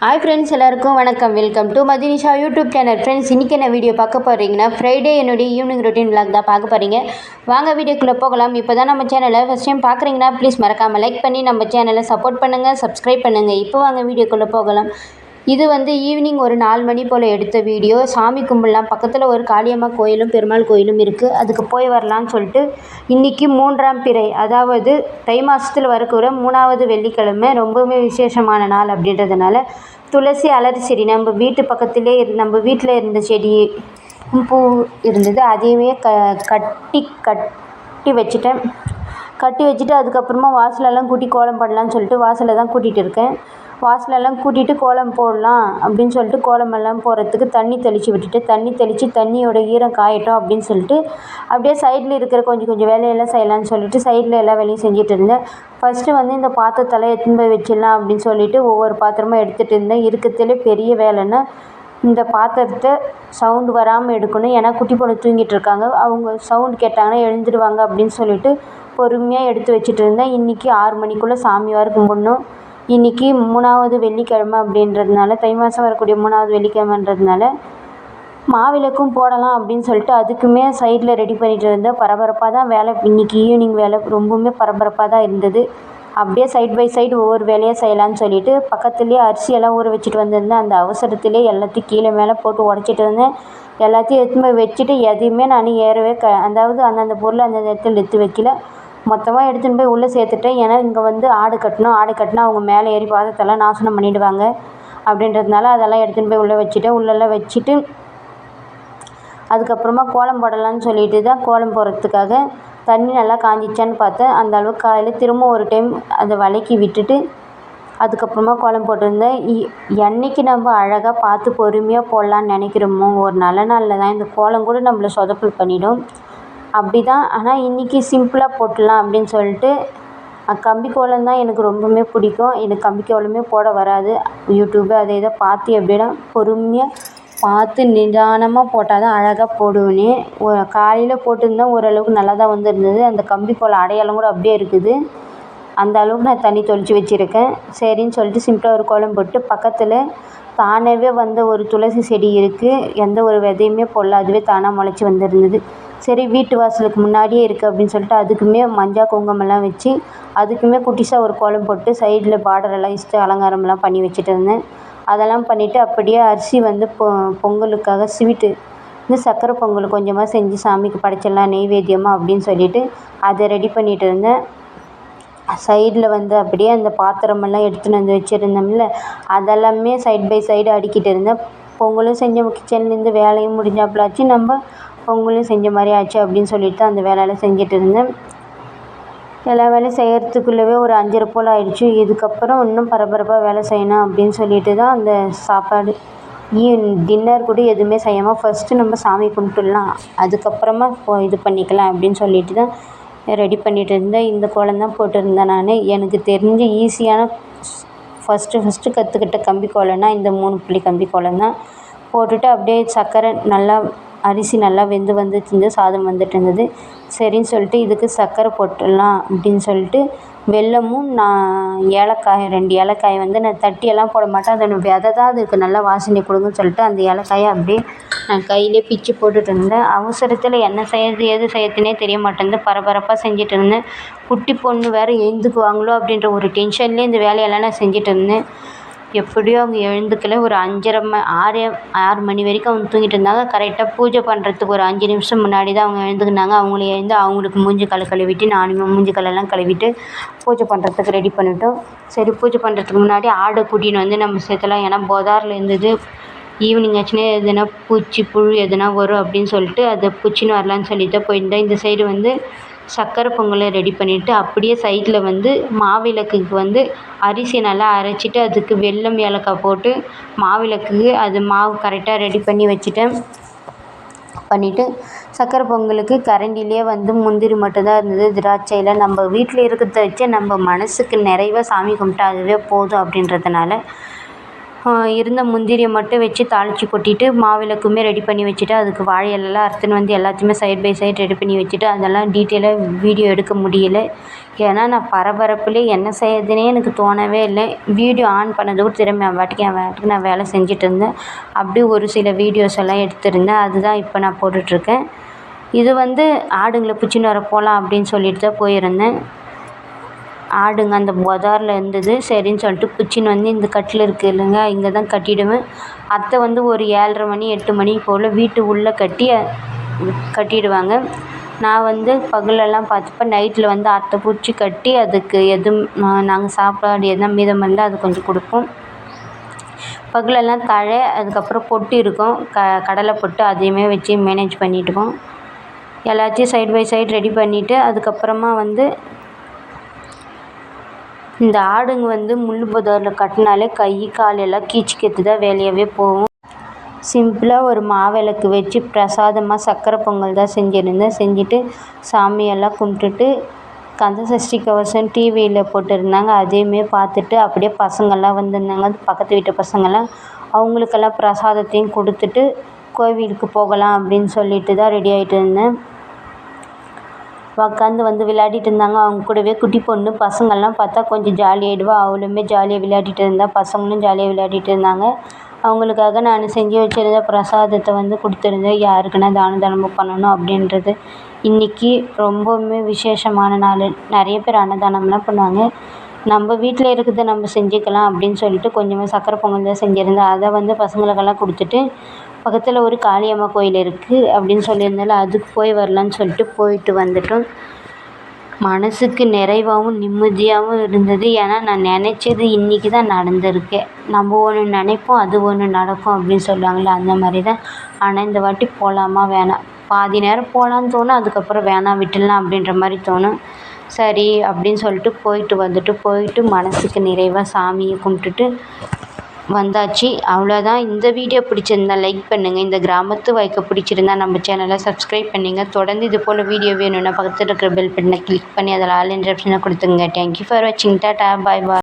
Hi friends எல்லாருக்கும் வணக்கம். Welcome to Mathinisha YouTube channel friends இன்றைக்கி என்ன வீடியோ பார்க்க போகிறீங்கன்னா ஃப்ரைடே என்னுடைய ஈவினிங் ரொட்டீன் விளாக் தான் பார்க்க போகிறீங்க வாங்க வீடியோக்குள்ளே போகலாம். இப்போ தான் நம்ம சேனலை ஃபஸ்ட் டைம் பார்க்குறீங்கன்னா ப்ளீஸ் மறக்காமல் லைக் பண்ணி நம்ம சேனலை சப்போர்ட் பண்ணுங்கள் சப்ஸ்கிரைப் பண்ணுங்கள் இப்போ வாங்க வீடியோக்குள்ளே போகலாம். இது வந்து ஈவினிங் ஒரு நாலு மணி போல் எடுத்த வீடியோ சாமி கும்பிடலாம். பக்கத்தில் ஒரு காளியம்மா கோயிலும் பெருமாள் கோயிலும் இருக்குது அதுக்கு போய் வரலான்னு சொல்லிட்டு இன்றைக்கி மூன்றாம் பிறை. அதாவது தை மாதத்தில் வரக்கூட மூணாவது வெள்ளிக்கிழமை. ரொம்பவுமே விசேஷமான நாள் அப்படின்றதுனால துளசி அலர் செடி நம்ம வீட்டு பக்கத்திலே இரு நம்ம வீட்டில் இருந்த செடி பூ இருந்தது. அதையுமே க கட்டி கட்டி வச்சுட்டேன். கட்டி வச்சுட்டு அதுக்கப்புறமா வாசலெல்லாம் கூட்டி கோலம் போடலான்னு சொல்லிட்டு வாசலை தான் கூட்டிகிட்டு இருக்கேன். வாசலெல்லாம் கூட்டிகிட்டு கோலம் போடலாம் அப்படின்னு சொல்லிட்டு கோலமெல்லாம் போடுறதுக்கு தண்ணி தெளித்து விட்டுட்டு தண்ணி தெளித்து தண்ணியோட ஈரம் காயட்டும் அப்படின்னு சொல்லிட்டு அப்படியே சைடில் இருக்கிற கொஞ்சம் கொஞ்சம் வேலையெல்லாம் செய்யலான்னு சொல்லிட்டு சைடில் எல்லா வேலையும் செஞ்சுட்டு இருந்தேன். ஃபஸ்ட்டு வந்து இந்த பாத்திரத்தெல்லாம் எடுத்துன்னு போய் வச்சிடலாம் அப்படின்னு சொல்லிட்டு ஒவ்வொரு பாத்திரமாக எடுத்துகிட்டு இருந்தேன். இருக்கிறதுலே பெரிய வேலைன்னா இந்த பாத்திரத்தை சவுண்டு வராமல் எடுக்கணும். ஏன்னா குட்டி பொண்ணு தூங்கிட்டு இருக்காங்க. அவங்க சவுண்டு கேட்டாங்கன்னா எழுந்துடுவாங்க அப்படின்னு சொல்லிட்டு பொறுமையாக எடுத்து வச்சுட்டு இருந்தேன். இன்றைக்கி ஆறு மணிக்குள்ளே சாமி வர கும்பிடணும். இன்றைக்கி மூணாவது வெள்ளிக்கிழமை அப்படின்றதுனால தை மாதம் வரக்கூடிய மூணாவது வெள்ளிக்கிழமைன்றதுனால மாவிளக்கும் போடலாம் அப்படின்னு சொல்லிட்டு அதுக்குமே சைடில் ரெடி பண்ணிகிட்டு இருந்தேன் பரபரப்பாக தான் வேலை. இன்றைக்கி ஈவினிங் வேலை ரொம்பவுமே பரபரப்பாக தான் இருந்தது. அப்படியே சைட் பை சைடு ஒவ்வொரு வேலையாக செய்யலான்னு சொல்லிட்டு பக்கத்துலேயே அரிசியெல்லாம் ஊற வச்சுட்டு வந்திருந்தேன். அந்த அவசரத்திலே எல்லாத்தையும் கீழே மேலே போட்டு உடச்சிட்டு இருந்தேன் எல்லாத்தையும் எடுத்துன்னு போய் வச்சுட்டு எதையுமே நான் ஏறவே க அதாவது அந்தந்த பொருளை அந்தந்த இடத்துல எடுத்து வைக்கல. மொத்தமாக எடுத்துன்னு போய் உள்ளே சேர்த்துட்டேன். ஏன்னா இங்கே வந்து ஆடு கட்டணும் ஆடு கட்டினா அவங்க மேலே ஏறி பாதத்தெல்லாம் நாசனம் பண்ணிவிடுவாங்க அப்படின்றதுனால அதெல்லாம் எடுத்துன்னு போய் உள்ளே வச்சுட்டேன் உள்ளெல்லாம் வச்சுட்டு அதுக்கப்புறமா கோலம் போடலான்னு சொல்லிட்டு தான் கோலம் போடுறதுக்காக தண்ணி நல்லா காஞ்சிச்சான்னு பார்த்தேன். அந்த அளவுக்கு காலையில் திரும்ப ஒரு டைம் அதை வலைக்கி விட்டுட்டு அதுக்கப்புறமா கோலம் போட்டிருந்தேன். என்றைக்கு நம்ம அழகாக பார்த்து பொறுமையாக போடலான்னு நினைக்கிறோமோ ஒரு நல்ல நாளில் தான் இந்த கோலம் கூட நம்மள சொதப்பல் பண்ணிடும். அப்படி தான் ஆனால் இன்றைக்கி சிம்பிளாக போட்டுடலாம் அப்படின்னு சொல்லிட்டு கம்பி கோலம் தான் எனக்கு ரொம்பவுமே பிடிக்கும். எனக்கு கம்பி கோலமே போட வராது. யூடியூப்பு அதை இதை பார்த்து எப்படின்னா பொறுமையாக பார்த்து நிதானமாக போட்டால் தான் அழகாக போடுவேனே காலையில் போட்டிருந்தேன் ஓரளவுக்கு நல்லா தான் வந்துருந்தது. அந்த கம்பி கோலம் அடையாளம் கூட அப்படியே இருக்குது. அந்த அளவுக்கு நான் தண்ணி தொளித்து வச்சுருக்கேன். சரின்னு சொல்லிட்டு சிம்பிளாக ஒரு கோலம் போட்டு பக்கத்தில் தானாகவே வந்த ஒரு துளசி செடி இருக்குது எந்த ஒரு விதையுமே போடல அதுவே தானாக முளைச்சி வந்திருந்தது. சரி வீட்டு வாசலுக்கு முன்னாடியே இருக்குது அப்படின்னு சொல்லிட்டு அதுக்குமே மஞ்சள் குங்குமம்லாம் வச்சு அதுக்குமே குட்டிஸாக ஒரு கோலம் போட்டு சைடில் பார்டரெல்லாம் இஷ்ட அலங்காரம்லாம் பண்ணி வச்சுட்டு இருந்தேன். அதெல்லாம் பண்ணிவிட்டு அப்படியே அரிசி வந்து பொ பொங்கலுக்காக ஸ்வீட்டு இந்த சக்கரை பொங்கல் கொஞ்சமாக செஞ்சு சாமிக்கு படைச்சிடலாம் நெய்வேத்தியமாக அப்படின்னு சொல்லிட்டு அதை ரெடி பண்ணிகிட்டு இருந்தேன். சைடில் வந்து அப்படியே அந்த பாத்திரமெல்லாம் எடுத்துன்னு வந்து வச்சுருந்தோம்ல அதெல்லாமே சைட் பை சைடு அடுக்கிட்டு இருந்தேன். பொங்கலும் செஞ்ச கிச்சன்லேருந்து வேலையும் முடிஞ்சாப்புலாச்சு நம்ம பொங்கலும் செஞ்ச மாதிரி ஆச்சு அப்படின்னு சொல்லிட்டு அந்த வேலையெல்லாம் செஞ்சுட்டு இருந்தேன். எல்லா வேலையும் செய்கிறதுக்குள்ளவே ஒரு அஞ்சரை போல் ஆயிடுச்சு. இதுக்கப்புறம் இன்னும் பரபரப்பாக வேலை செய்யணும் அப்படின்னு சொல்லிட்டு தான் அந்த சாப்பாடு ஈ டின்னர் கூட எதுவுமே செய்யாமல் ஃபஸ்ட்டு நம்ம சாமி கும்பிட்டுடலாம். அதுக்கப்புறமா இப்போ இது பண்ணிக்கலாம் அப்படின்னு சொல்லிட்டு தான் ரெடி பண்ணிகிட்டு இருந்தேன். இந்த கோலம் தான் போட்டிருந்தேன் நான். எனக்கு தெரிஞ்ச ஈஸியான ஃபஸ்ட்டு ஃபஸ்ட்டு கற்றுக்கிட்ட கம்பி கோலம்னா இந்த மூணு புள்ளி கம்பி கோலம் தான். போட்டுட்டு அப்படியே சர்க்கரை நல்லா அரிசி நல்லா வெந்து வந்துட்டு இருந்தது சாதம் வந்துட்டு இருந்தது. சரின்னு சொல்லிட்டு இதுக்கு சர்க்கரை போட்டுடலாம் அப்படின்னு சொல்லிட்டு வெல்லமும் நான் ஏலக்காய் ரெண்டு ஏலக்காயை வந்து நான் தட்டியெல்லாம் போட மாட்டேன். அதை விதை தான் அதுக்கு நல்லா வாசனை கொடுக்குன்னு சொல்லிட்டு அந்த ஏலக்காயை அப்படியே நான் கையிலே பிச்சு போட்டுட்டு இருந்தேன். அவசரத்தில் என்ன செய்யறது எது செய்யறதுனே தெரிய மாட்டேங்குது. பரபரப்பாக செஞ்சுட்டு இருந்தேன். குட்டி பொண்ணு வேறு எழுந்துக்குவாங்களோ அப்படின்ற ஒரு டென்ஷன்லேயே இந்த வேலையெல்லாம் நான் செஞ்சுட்டு இருந்தேன். எப்படியோ அவங்க எழுந்துக்கல. ஒரு அஞ்சரை ம ஆறு ஆறு மணி வரைக்கும் அவங்க தூங்கிட்டு இருந்தாங்க. கரெக்டாக பூஜை பண்ணுறதுக்கு ஒரு அஞ்சு நிமிஷம் முன்னாடி தான் அவங்க எழுந்துக்கினாங்க. அவங்களும் எழுந்து அவங்களுக்கு மூஞ்சி களை கழுவிட்டு நானும் மூஞ்சி காலெல்லாம் கழுவிட்டு பூஜை பண்ணுறதுக்கு ரெடி பண்ணிட்டோம். சரி பூஜை பண்ணுறதுக்கு முன்னாடி ஆடை கூட்டின்னு வந்து நம்ம சேர்த்தலாம். ஏன்னா பொதாரில் இருந்தது. ஈவினிங் ஆச்சுன்னா எதுனா பூச்சி புழு எதுனா வரும் அப்படின்னு சொல்லிட்டு அதை பூச்சின்னு வரலான்னு சொல்லிட்டு தான் போயிருந்தேன். இந்த சைடு வந்து சக்கரை பொங்கலை ரெடி பண்ணிவிட்டு அப்படியே சைடில் வந்து மாவிளக்குக்கு வந்து அரிசியை நல்லா அரைச்சிட்டு அதுக்கு வெல்லம் ஏலக்காய் போட்டு மாவிளக்குக்கு அது மாவு கரெக்டாக ரெடி பண்ணி வச்சுட்டேன். பண்ணிவிட்டு சக்கரை பொங்கலுக்கு கரண்டிலே வந்து முந்திரி மட்டும்தான் இருந்தது. திராட்சையில் நம்ம வீட்டில் இருக்கிறத வச்சே நம்ம மனதுக்கு நிறைவாக சாமி கும்பிட்டா அதுவே போதும் அப்படின்றதுனால இருந்த முந்திரியை மட்டும் வச்சு தாளித்து கொட்டிட்டு மாவிளக்குமே ரெடி பண்ணி வச்சுட்டு அதுக்கு வாழை இலைலாம் அறுத்துன்னு வந்து எல்லாத்தையுமே சைட் பை சைட் ரெடி பண்ணி வச்சுட்டு அதெல்லாம் டீட்டெயிலாக வீடியோ எடுக்க முடியல. ஏன்னா நான் பரபரப்புலேயே என்ன செய்யறதுனே எனக்கு தோணவே இல்லை. வீடியோ ஆன் பண்ணது கூட திரும்பி என் பாட்டுக்கு என் பாட்டுக்கு நான் வேலை செஞ்சுட்டு இருந்தேன். அப்படியே ஒரு சில வீடியோஸ் எல்லாம் எடுத்திருந்தேன். அதுதான் இப்போ நான் போட்டுட்ருக்கேன் இது வந்து ஆடுங்களை பிடிச்சின்னு வர போகலாம் அப்படின்னு சொல்லிட்டு தான் போயிருந்தேன். ஆடுங்க. அந்த புதாரில் இருந்தது. சரின்னு சொல்லிட்டு பிடிச்சின்னு வந்து இந்த கட்டில் இருக்குது இல்லைங்க இங்கே தான் கட்டிவிடுவேன் அத்தை வந்து ஒரு ஏழ்ரை மணி எட்டு மணி போல் வீட்டு உள்ளே கட்டி கட்டிவிடுவாங்க நான் வந்து பகலெல்லாம் பார்த்துப்பேன் நைட்டில் வந்து அத்தை பிடிச்சி கட்டி அதுக்கு எதுவும் நாங்கள் சாப்பாடு எதுனா மீதம் இருந்தால் அது கொஞ்சம் கொடுப்போம். பகலெல்லாம் தழை அதுக்கப்புறம் பொட்டு இருக்கும். க கடலை பொட்டு அதையுமே வச்சு மேனேஜ் பண்ணிவிடுவோம் எல்லாத்தையும் சைடு பை சைடு ரெடி பண்ணிவிட்டு அதுக்கப்புறமா வந்து இந்த ஆடுங்க வந்து முள் புதரில் கட்டினாலே கை கால் எல்லாம் கீச்சிக்கிறது தான் வேலையாகவே போகும் சிம்பிளாக ஒரு மாவிளக்கு வச்சு பிரசாதமாக சக்கரை பொங்கல் தான் செஞ்சுருந்தேன். செஞ்சுட்டு சாமியெல்லாம் கும்பிட்டுட்டு கந்த சஷ்டி கவசம் டிவியில் போட்டிருந்தாங்க. அதையுமே பார்த்துட்டு அப்படியே பசங்கள்லாம் வந்திருந்தாங்க. பக்கத்து வீட்டு பசங்கள்லாம் அவங்களுக்கெல்லாம் பிரசாதத்தையும் கொடுத்துட்டு கோவிலுக்கு போகலாம் அப்படின்னு சொல்லிட்டு தான் ரெடி ஆகிட்டு இருந்தேன். உக்காந்து வந்து விளையாடிட்டு இருந்தாங்க. அவங்க கூடவே குட்டி பொண்ணு பசங்கள்லாம் பார்த்தா கொஞ்சம் ஜாலியாகிடுவா அவளுமே ஜாலியாக விளையாடிட்டு இருந்தாள் பசங்களும் ஜாலியாக விளையாடிட்டு இருந்தாங்க. அவங்களுக்காக நான் செஞ்சு வச்சுருந்த பிரசாதத்தை வந்து கொடுத்துருந்தேன் யாருக்குன்னா தான தர்மம் பண்ணணும் அப்படின்றது இன்றைக்கி ரொம்பவுமே விசேஷமான நாள். நிறைய பேர் அன்னதானம்லாம் பண்ணுவாங்க. நம்ம வீட்டில் இருக்கிறத நம்ம செஞ்சுக்கலாம் அப்படின்னு சொல்லிட்டு கொஞ்சமாக சக்கரை பொங்கல் தான் செஞ்சுருந்தேன். அதை வந்து பசங்களுக்கெல்லாம் கொடுத்துட்டு பக்கத்தில் ஒரு காளியம்மா கோயில் இருக்குது அப்படின்னு சொல்லியிருந்தால அதுக்கு போய் வரலான்னு சொல்லிட்டு போயிட்டு வந்துட்டோம். மனதுக்கு நிறைவாகவும் நிம்மதியாகவும் இருந்தது. ஏன்னா நான் நினச்சது இன்றைக்கி தான் நடந்திருக்கு. நம்ம ஒன்று நினைப்போம் அது ஒன்று நடக்கும் அப்படின்னு சொல்லுவாங்களே அந்த மாதிரி தான் ஆனால் இந்த வாட்டி போகலாமா வேணாம். பாதி நேரம் போகலான்னு தோணும் அதுக்கப்புறம் வேணாம் விட்டுடலாம் அப்படின்ற மாதிரி தோணும். சரி அப்படின்னு சொல்லிட்டு போயிட்டு வந்துட்டு போயிட்டு மனதுக்கு நிறைவாக சாமியை கும்பிட்டுட்டு வந்தாச்சு. அவ்வளோதான் இந்த வீடியோ பிடிச்சிருந்தா லைக் பண்ணுங்கள் இந்த கிராமத்து வாழ்க்கை பிடிச்சிருந்தா நம்ம சேனலை சப்ஸ்கிரைப் பண்ணுங்கள் தொடர்ந்து இது போல் வீடியோ வேணும்னா பக்கத்தில் இருக்கிற பெல் பட்டனை கிளிக் பண்ணி அதில் ஆல் என்ற ஆப்ஷனை கொடுத்துங்க தேங்க்யூ ஃபார் வாட்சிங் டாட்டா பாய் பாய்